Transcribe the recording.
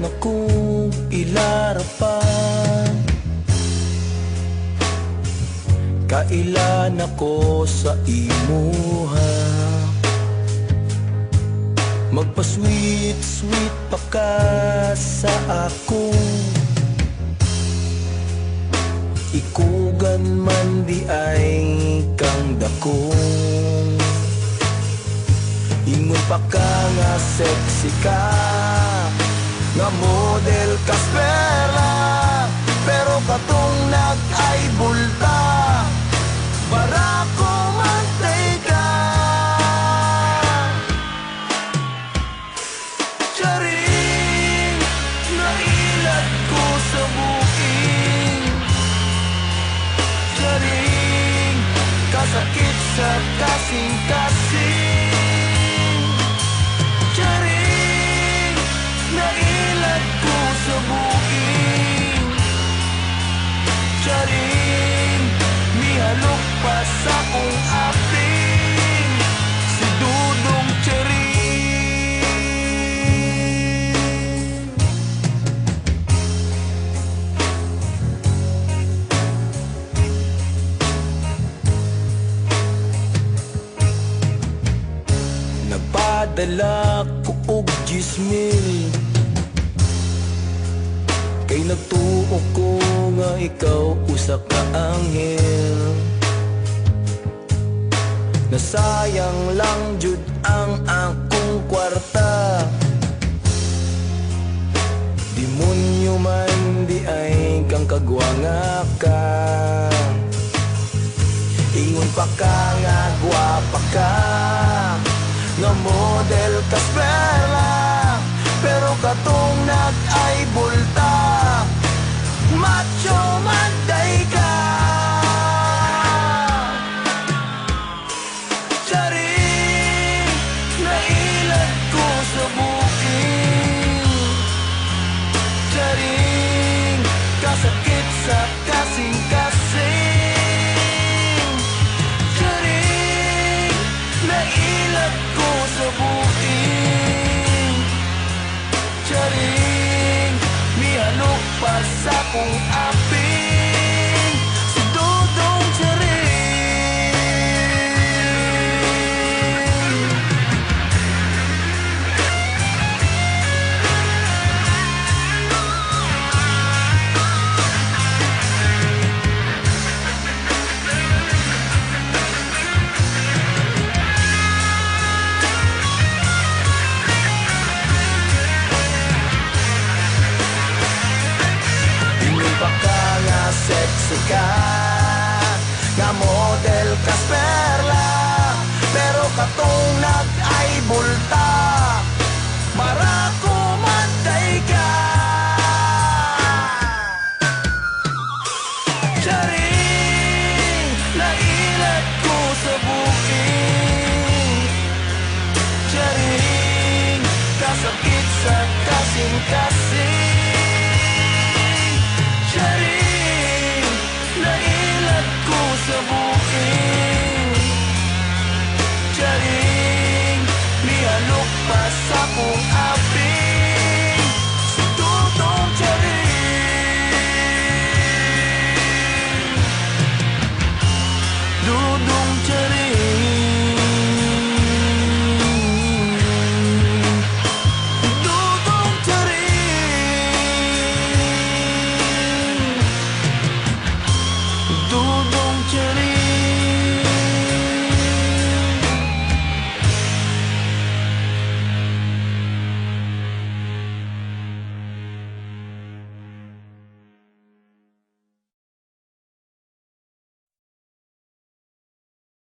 na kong ilarapan. Kailan ako sa imuha? Magpa-sweet, sweet pa ka sa ako. Ikugan man di ay kang dakong Ingon pa ka nga sexy ka Nga model ka spera Pero katong nag ay bulta Para ko mantay ka. Charing Nailat ko sa buking Charing Kasakit sa kasing-kasing Nagpadala ko og gismil. Kay nagtuo ko nga ikaw usa ka anghel. Nasayang lang jud ang akong kwarta. Demonyo man di ay kang kagwanga ka. Ingon pa ka nga gwapa ka model ka spera Pero katong nag ay bulta. Macho manday sa Ingon pa ka nga sexy ka Nga mo journey